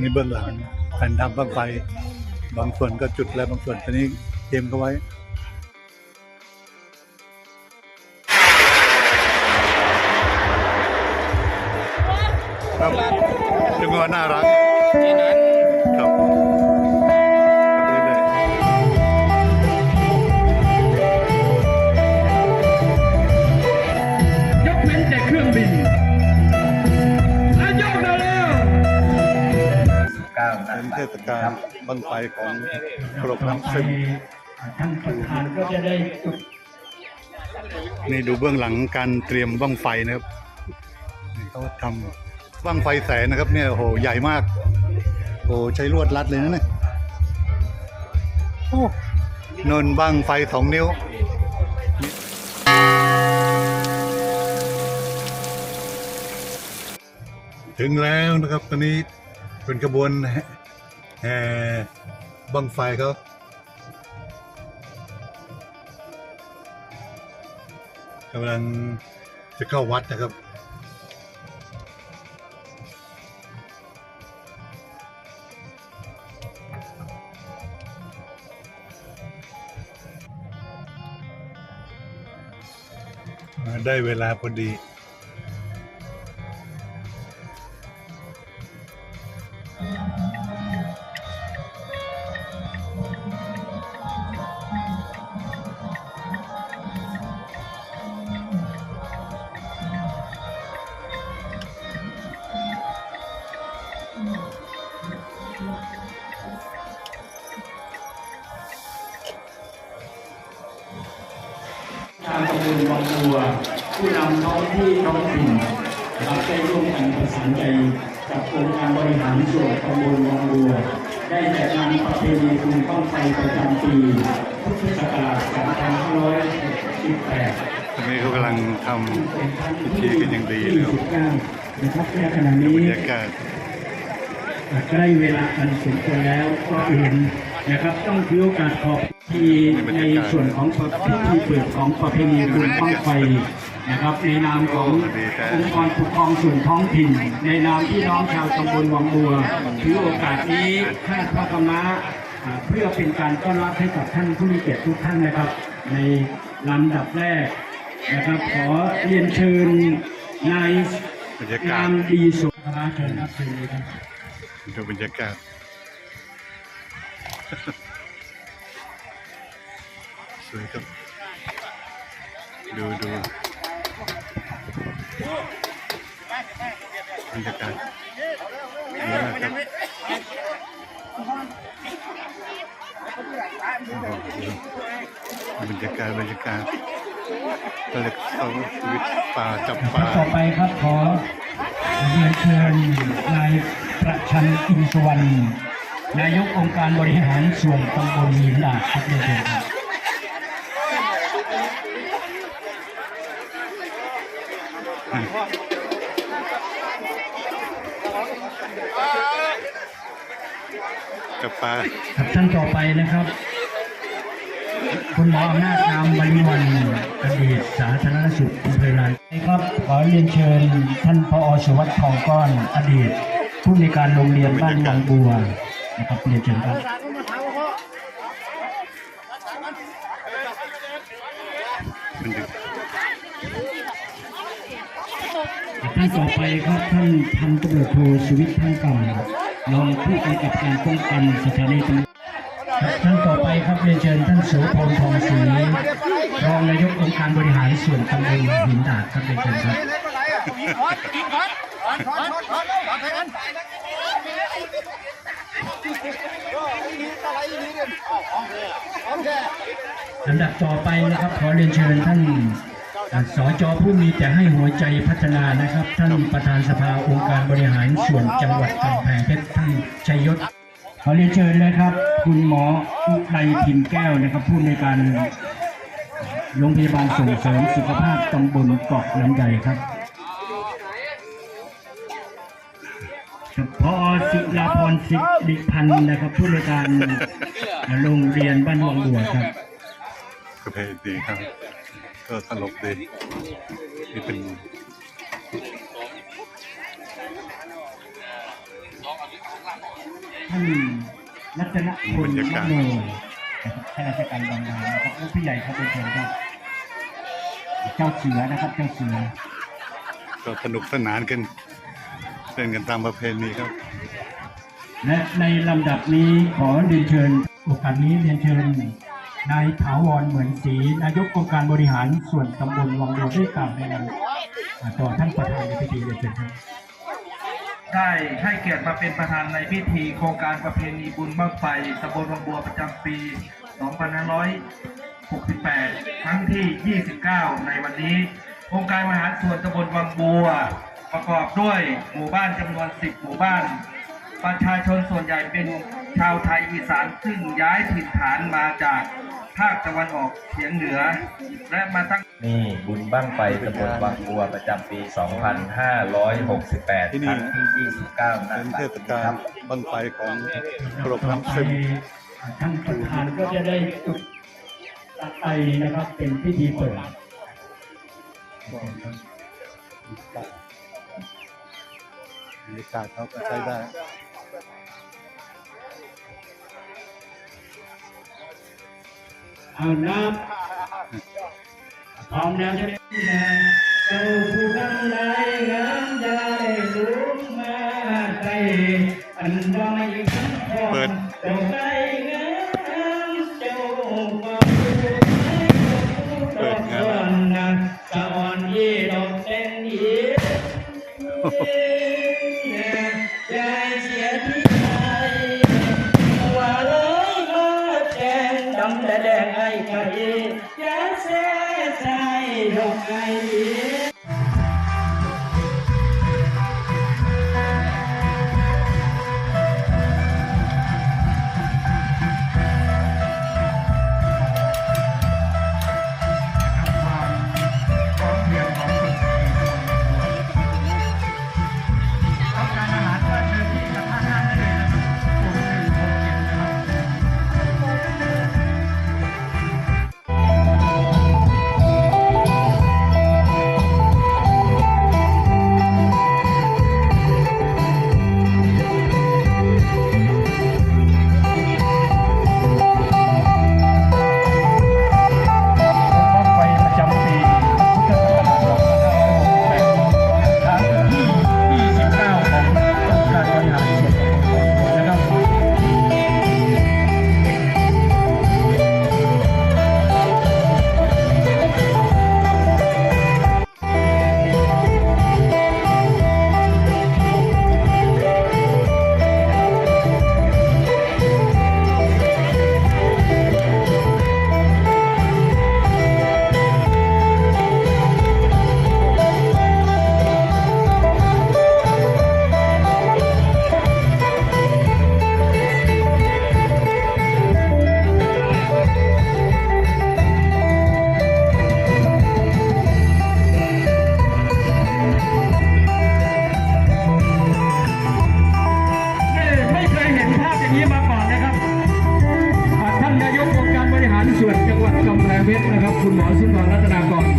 นี่เบื้องหลังการทำบ้างไฟ บางส่วนก็จุดแล้วบางส่วนตอนนี้เตรียมเขาไว้ครับจังหวะน่ารัก บังไฟของกรมน้ำซึมท่านประธานก็จะได้จุดนี่ดูเบื้องหลังการเตรียมบังไฟนะครับนี่เขาทำบังไฟแสนนะครับ เนี่ยโอ้โหใหญ่มากโอ้โหใช้ลวดรัดเลยนะเนี่ยโอ้นนบังไฟสองนิ้วถึงแล้วนะครับตอนนี้เป็นขบวน แห่บังไฟเขากำลังจะเข้าวัดนะครับได้เวลาพอดี กำลังทำพิธีกันอย่างดีเลยนะครับในขณะนี้บรรยากาศใกล้เวลาอันสมควรแล้วก็อื่นนะครับต้องถือโอกาสขอบที่ในส่วนของพิธีเปิดของประเพณีบุญบ้างไฟนะครับในนามขององค์กรปกครองส่วนท้องถิ่น ในนามพี่น้องชาวตำบลวังบัวถือโอกาสนี้ข้าพระกรรมะอ่าเพื่อเป็นการต้อนรับให้กับท่านผู้มีเกียรติทุกท่านนะครับ ในลำดับแรก นะครับขอเรียนเชิญนายบรรยากาศงามดีสุขภาเชิญครับเชิญเลยครับดูบรรยากาศสวยครับดูดูบรรยากาศดีมากครับโอ้โหบรรยากาศบรรยากาศ ก็เลยเขาชีวิตป่าจับป่าต่อไปครับขอเรียนเชิญนายประชันอินสวรรณนายกองค์การบริหารส่วนตำบลหินดาดครับเรียนเชิญครับจับป่าครับท่านต่อไปนะครับ คุณหมออำนาจนามบริวันอดีตสาธารณสุขอำเภอลานครับขอเรียนเชิญ ท่านพอสุวัสดิ์ทองก้อน อดีต ผู้ในวยการโรงเรียนบ้านวังบัวนะครับเรียนเชิญครับมันดึกท่านต่อไปครับท่านพันตำรวจโทสุวิทย์ท่านกำรองผู้กำกับการป้องกันสถานีตำรวจครับ ท่านต่อไปครับเรียนเชิญท่านโสพลทองศรีรองนายกองค์การบริหารส่วนตำบลหินดาดครับเรียนเชิญครับลำดับต่อไปนะครับขอเรียนเชิญท่านสจผู้มีแต่ให้หัวใจพัฒนานะครับ ท่านประธานสภาองค์การบริหารส่วนจังหวัดกำแพงเพชรท่านชัยยศขอเรียนเชิญนะครับ คุณหมออุไรพิมพ์แก้วนะครับผู้ในวยการโรงพยาบาลส่งเสริมสุขภาพตำบลเกาะน้ำใหญ่ครับพอศิลาพรศิริพันธ์นะครับผู้ในวยการโรงเรียนบ้านวังบัวครับก็เพลงดีครับ ก็ตลกดีนี่เป็นท่าน รัตนพลมโนนะครับข้าราชการบำนาญนะครับและผู้ใหญ่ครับเป็นเชิญครับเจ้าเสือนะครับ เจ้าเสือ ก็สนุกสนานกันเล่นกันตามประเพณีครับ และในลำดับนี้ขอเรียนเชิญโอกาสนี้เรียนเชิญนายถาวรเหมือนศรีนายกองค์การบริหารส่วนตำบลวังโดได้กล่าวในนามอ่าต่อท่านประธานในพิธีเรียนเชิญครับ ได้ให้เกียรติมาเป็นประธานในพิธีโครงการประเพณีบุญบั้งไฟตำบลวังบัวประจำปี 2568 ครั้งที่ 29 ในวันนี้องค์การบริหาส่วนตำบลวังบัว ประกอบด้วยหมู่บ้านจำนวน 10 หมู่บ้าน ประชาชนส่วนใหญ่เป็นชาวไทยอีสานซึ่งย้ายถิ่นฐานมาจาก ภาคตะวันออกเฉียงเหนือ และมาตั้งนี่บุญบ้างไฟตำบลวังบัวประจำปี 2568ที่นี่ครั้งที่ 29เป็นนะเทศกาลบังไฟของกรมต่อน้ำไปซึมท่านประธานก็จะได้จุดตัดไอนะครับเป็นพิธีเปิดบรรยากาศเขาก็ใช้ได้ เอานับพร้อมแล้วจะได้นะเจ้าผู้กำไรงามได้ลุกมาไกลอันดอยขันทองเปิด เพชรนะครับ คุณหมอสุนทรรัตนากร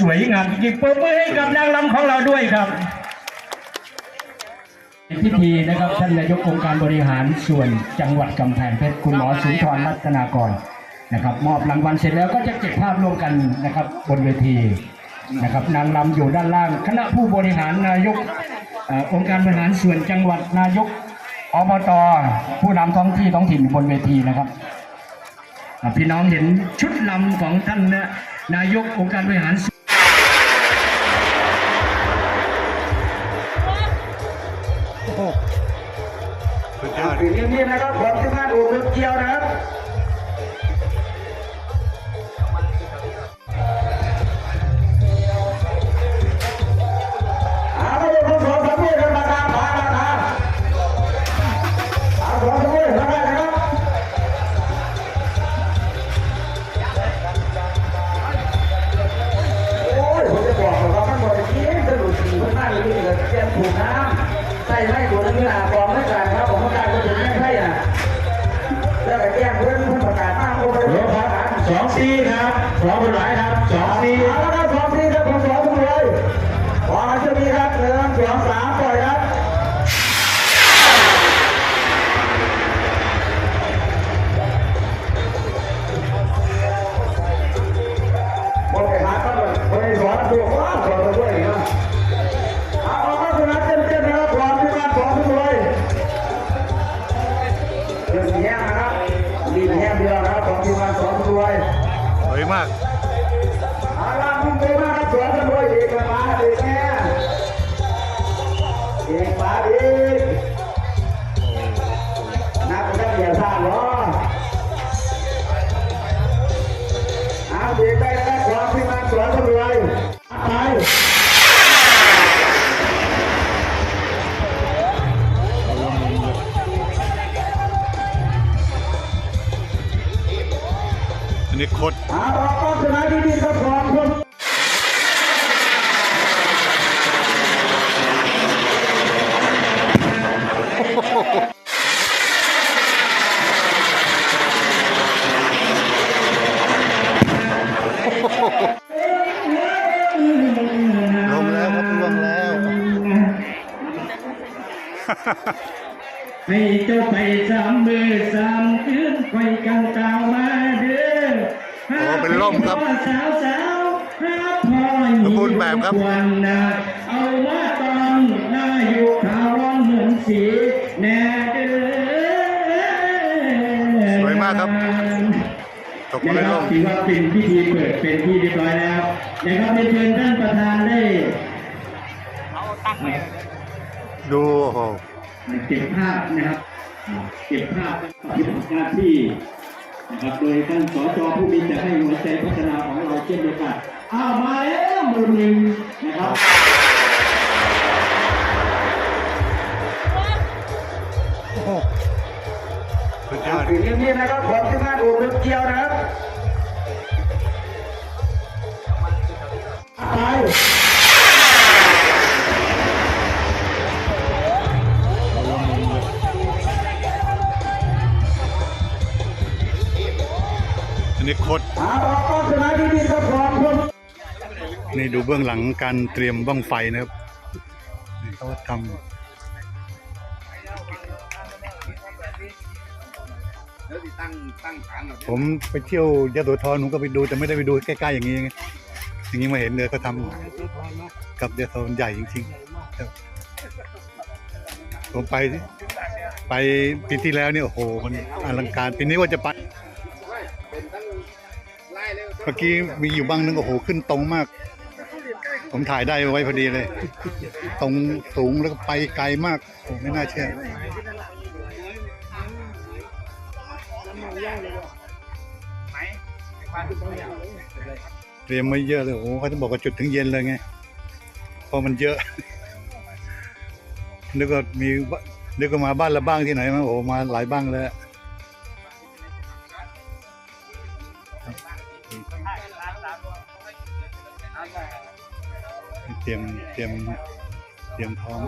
สวยงามจริงๆปรบมือให้กับนางรำของเราด้วยครับในพิธีนะครับท่านนายกองค์การบริหารส่วนจังหวัดกำแพงเพชรคุณหมอสุนทรรัตนากรนะครับ มอบรางวัลเสร็จแล้วก็จะเก็บภาพร่วมกันนะครับบนเวทีนะครับนางรำอยู่ด้านล่าง คณะผู้บริหารนายกอองค์การบริหารส่วนจังหวัดนายกอบตผู้นำท้องที่ท้องถิ่นบนเวทีนะครับพี่น้องเห็นชุดลำของท่านนะนายกองค์การบริหาร ย ดียวนะครับพร้อมที่บ้านพร้อมทุกเลยสวยมากอาล่ะมุ่งไปมากครับสวนกัน ลงแล้วครับลงแล้วให้เจ้าไปสามมือสามคืนไปกันกล่าวมาเด้อโอ้เป็นร่มครับสาวสาวๆครับพ่อสมบูรณ์แบบครับวันนะเอามา กมานะเป็นคร่รับมถือว่าเป็นพิธีเปิดเป็นที่เรียบร้อยแล้วนะครับเรียนเชิญท่านประธานได้ดูโอ้โหเก็บภาพนะครับเก็บภาพปฏิบัติหน้าที่นะครับโดยท่านสจผู้มีจะให้หัวใจพัฒนาของเราเช่นเดียวกันอ้าวมาแล้วมือหนึ่งนะครับ สุดยอดสิ่งนี้นะครับของที่บ้านอู่รถเกียวนะครับไปอันนี้โคตรเอาออกกองสนามดีๆครับขอบคุณนี่ดูเบื้องหลังการเตรียมบ้างไฟนะครับนี่เขาทำ ผมไปเที่ยวยะโสธรผมก็ไปดูแต่ไม่ได้ไปดูใกล้ๆอย่างนี้ไงอย่างนี้มาเห็นเลยเขาทำกับยะโสธรใหญ่จริงๆครับผมไปไปปีที่แล้วเนี่ยโอ้โหมันอลังการปีนี้ว่าจะไปเมื่อกี้มีอยู่บ้างนึงโอ้โหขึ้นตรงมาก ผมถ่ายได้ไว้พอดีเลย ตรงสูงแล้วก็ไปไกลมากโอ้ไม่น่าเชื่อ เตรียมไม่เยอะเลยโอ้โหเขาจะบอกว่าจุดถึงเย็นเลยไงเพราะมันเยอะนึกว่ามีบ้านึกว่ามาบ้านละบ้างที่ไหนมาโอ้โหมาหลายบ้างเลยอะเตรียมเตรียมเตรียมพร้อม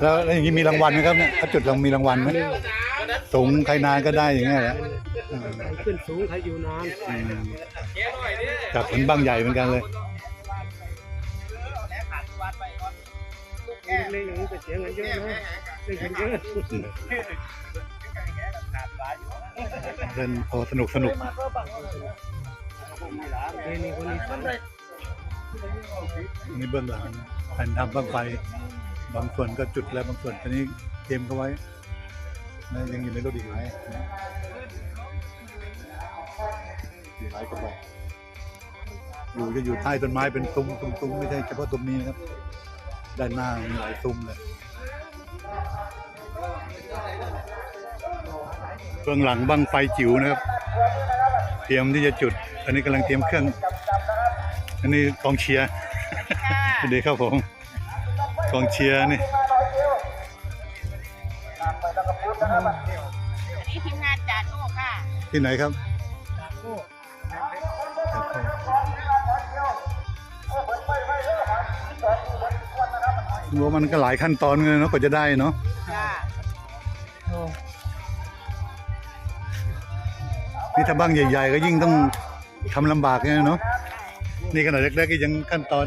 แล้วแล้วอย่างนี้มีรางวัลไหมครับเนี่ยเขาจุดรางมีรางวัลไหม สูงใครนานก็ได้อย่างเงี้ยแหละเออขึ้นสูงใครอยู่นานอืมจับเหมือนบางใหญ่เหมือนกันเลย เล็กๆอย่างนี้ก็เสียเงินเยอะนะเล่นพอสนุกสนุกนี่เบื้องหลังแผ่นทำบ้างไฟบางส่วนก็จุดแล้วบางส่วนตอนนี้เตรียมเขาไว้นะ ยังอยู่ในรถอีกหลายอีกหลายกระบอกอยู่จะอยู่ใต้ต้นไม้เป็นซุ้มซุ้มซุ้มไม่ใช่เฉพาะซุ้มนี้นะครับ ด้านหน้ามีหลายซุ้มเลยเบื้องหลังบังไฟจิ๋วนะครับ เตรียมที่จะจุด อันนี้กำลังเตรียมเครื่อง อันนี้กองเชียร์เดี๋ยวครับผมกองเชียร์นี่ นี่ทีมงานจานโน่ค่ะที่ไหนครับรู้ว่ามันก็หลายขั้นตอนเลยเนาะกว่าจะได้เนาะนี่ถ้าบ้างใหญ่ ๆ ก็ยิ่งต้องทำลำบากเนี่ยเนาะนี่ขนาดเล็กๆก็ยังขั้นตอน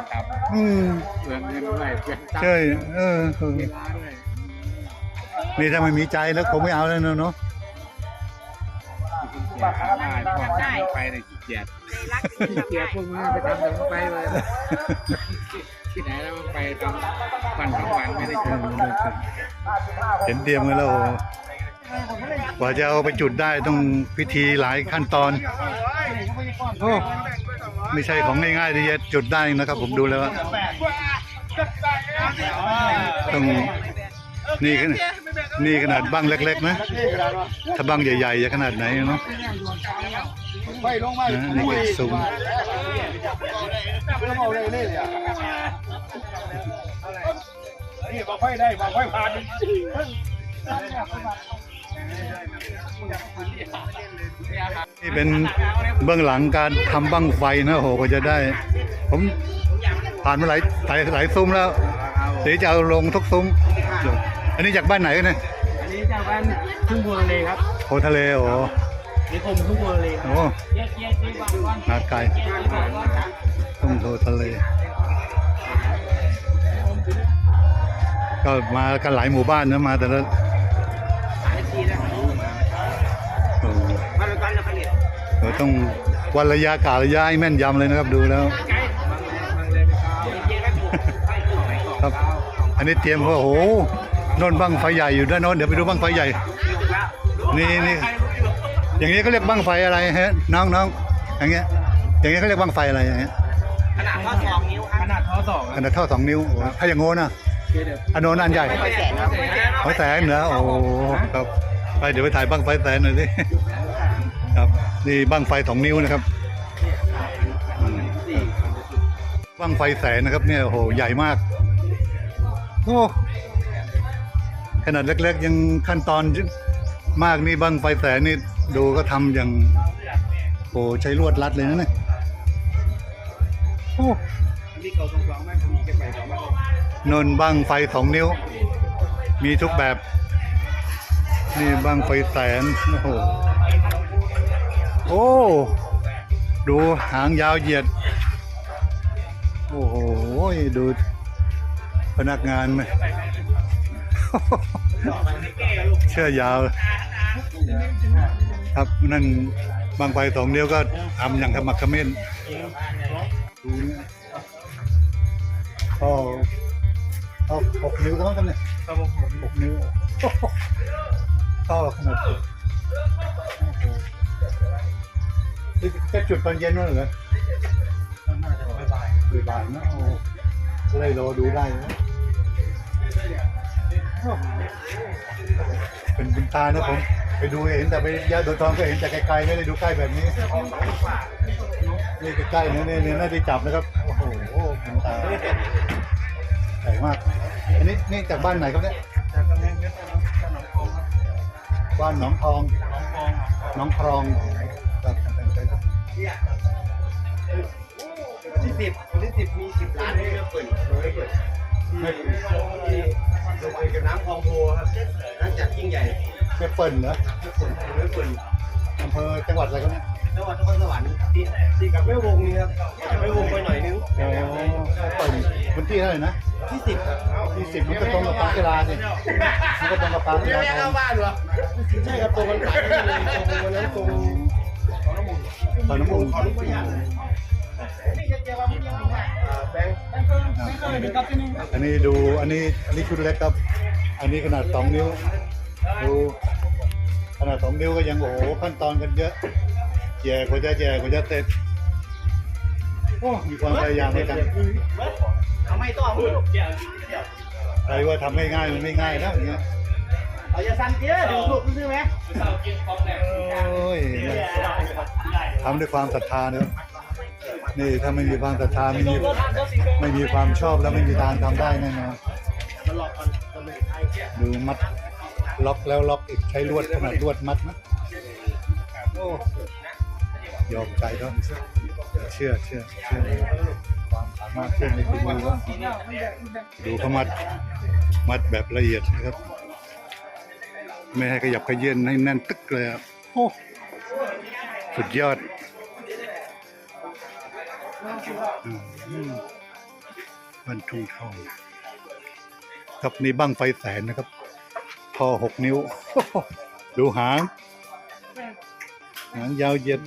คนหลายคนทอืมำเพื่อนเงินด้วยเพื่อนตั้งใช่เออเออ เวลาด้วยนี่ถ้าไม่มีใจแล้วคงไม่เอาแล้วเนอะเนาะเกียร์ขาได้พวกทำไปในขี้เกียจรักขี้เกียจพวกมึงไปทำแต่มึงไปเลยที่ไหนแล้วมึงไปทำวันสองวันไม่ได้เจอเห็นเตรียมกันแล้วโอ้กว่าจะเอาไปจุดได้ต้องพิธีหลายขั้นตอนโอ้ ไม่ใช่ของง่ายๆที่จะจุดได้นะครับ ผมดูแล้วว่าต้องนี่ขนาดนี่ขนาดบ้างเล็ก ๆ นะ ถ้าบ้างใหญ่ๆจะขนาดไหนเนาะนะนี่ก็สูงนี่บอกค่อยได้บอกค่อยผ่าน นี่เป็นเบื้องหลังการทำบั้งไฟนะโอ้โหกว่าจะได้ ผมผ่านมาหลายหลายหลายซุ้มแล้วเดี๋ยวจะเอาลงทุกซุ้ม อันนี้จากบ้านไหนกันเนี่ยอันนี้จากบ้านทุ่งบัวเลยครับโพทะเลโอ้โหนิคมทุ่งบัวเลยโอ้โหหาดไก่ต้องโพทะเล ก็มากันหลายหมู่บ้านนะมาแต่ละ เราต้องวันระยะการะยะให้แม่นยำเลยนะครับดูแล้ว ครับ อันนี้เตรียมเพราะโอ้โหโนนบังไฟใหญ่อยู่ด้านโน้นเดี๋ยวไปดูบังไฟใหญ่ นี่นี่อย่างนี้เขาเรียกบังไฟอะไรฮะน้องน้องอย่างเงี้ย อย่างเงี้ยเขาเรียกบังไฟอะไรอย่างเงี้ยขนาดข้อสองนิ้วขนาดข้อสองขนาดเท่าสองนิ้วโอ้โหถ้าอย่างโง่น่ะอันโน้นอันใหญ่ไปแสนครับไฟแสนเหรอโอ้โหครับไปเดี๋ยวไปถ่ายบังไฟแสนหน่อยสิครับ นี่บังไฟสองนิ้วนะครับอืมบังไฟแสนนะครับ เนี่ยโหใหญ่มากโอ้ขนาดเล็ก ๆ ยังขั้นตอนมากนี่บังไฟแสนนี่ดูก็ทำอย่างโอ้ใช้ลวดรัดเลยนะเนี่ยโอ้นี่เขางไม่ทำเก็บไปสองไม่นบังไฟสองนิ้ว มีทุกแบบ นี่บังไฟแสนโอ้โห โอ้ ดูหางยาวเหยียด โอ้โห ดูพนักงานไหมเชื่อยาว ครับนั่นบางไฟสองนิ้วก็ทำอย่างขมักเขม้นดูเนี่ยก็เอาหกนิ้วเท่ากันเนี่ยหกนิ้วก็ขนาด นี้โอ้โหนี่แค่จุดตอนเย็นนั่นเหรอบ่ายๆนะโอ้โหก็เลยรอดูได้นะโอ้เป็นบุญตานะผม ไปดูเห็นแต่ไปยาโดนทองก็เห็นแต่ไกลๆไม่ได้ดูใกล้แบบนี้ นี่ใกล้ๆเนี่ยเนี่ยเนี่ยน่าได้จับนะครับ โอ้โหบุญตาใหญ่มาก อันนี้นี่จากบ้านไหนครับเนี่ยบ้านหนองทอง หนองครองครับ ที่สิบวันที่สิบมีสิบล้านให้เลือกเปิดไม่เปิดไม่ที่ลงไปกับน้ำคลองโพครับหลังจากยิ่งใหญ่ไม่เปิ่นเหรอไม่เปิดไม่เปิดอำเภอจังหวัดอะไรครับเนี่ยจังหวัดนครสวรรค์ที่ที่กับแม่วงนี่ครับแม่วงไปหน่อยนึงอ๋อต่อยวันที่เท่าไหร่นะที่สิบที่สิบมันก็ตรงกับปากีฬาเนี่ยมันก็ตรงกับปากีฬาทอใช่ครับตรงกันตรงวันนั้นตรง ตอนน้ำอุ่นอ่าแบงค์อันนี้ดูอันนี้อันนี้ชุดเล็กครับ อันนี้ขนาดสองนิ้ว ดูขนาดสองนิ้วก็ยังโอ้โหขั้นตอนกันเยอะแย่กว่าจะแย่กว่าจะเสร็จโอ้มีความพยายามในการเอาไม่ต้องอใครว่าทำง่ายมันไม่ง่ายนะอย่างเงี้ย เอาอย่าสั่นเตี้ยดูถูกซื้อไหมโอ้ยทำด้วยความศรัทธาเนอะนี่ถ้าไม่มีความศรัทธาไม่มีไม่มีความชอบแล้วไม่มีทางทำได้แน่นอนดูมัดล็อกแล้วล็อกอีกใช้ลวดขนาดลวดมัดนะโอ้ยอมใจเขาเชื่อเชื่อเชื่อความสามารถเชื่อในฝีมือเขาดูเขามัดมัดแบบละเอียดนะครับ ไม่ให้ขยับขยื่นให้แน่นตึกเลยโอ้สุดยอดอืมบันทุงทองครับนี่บั้งไฟแสนนะครับ พอหกนิ้ว ดูหาง หางยาวเย็ด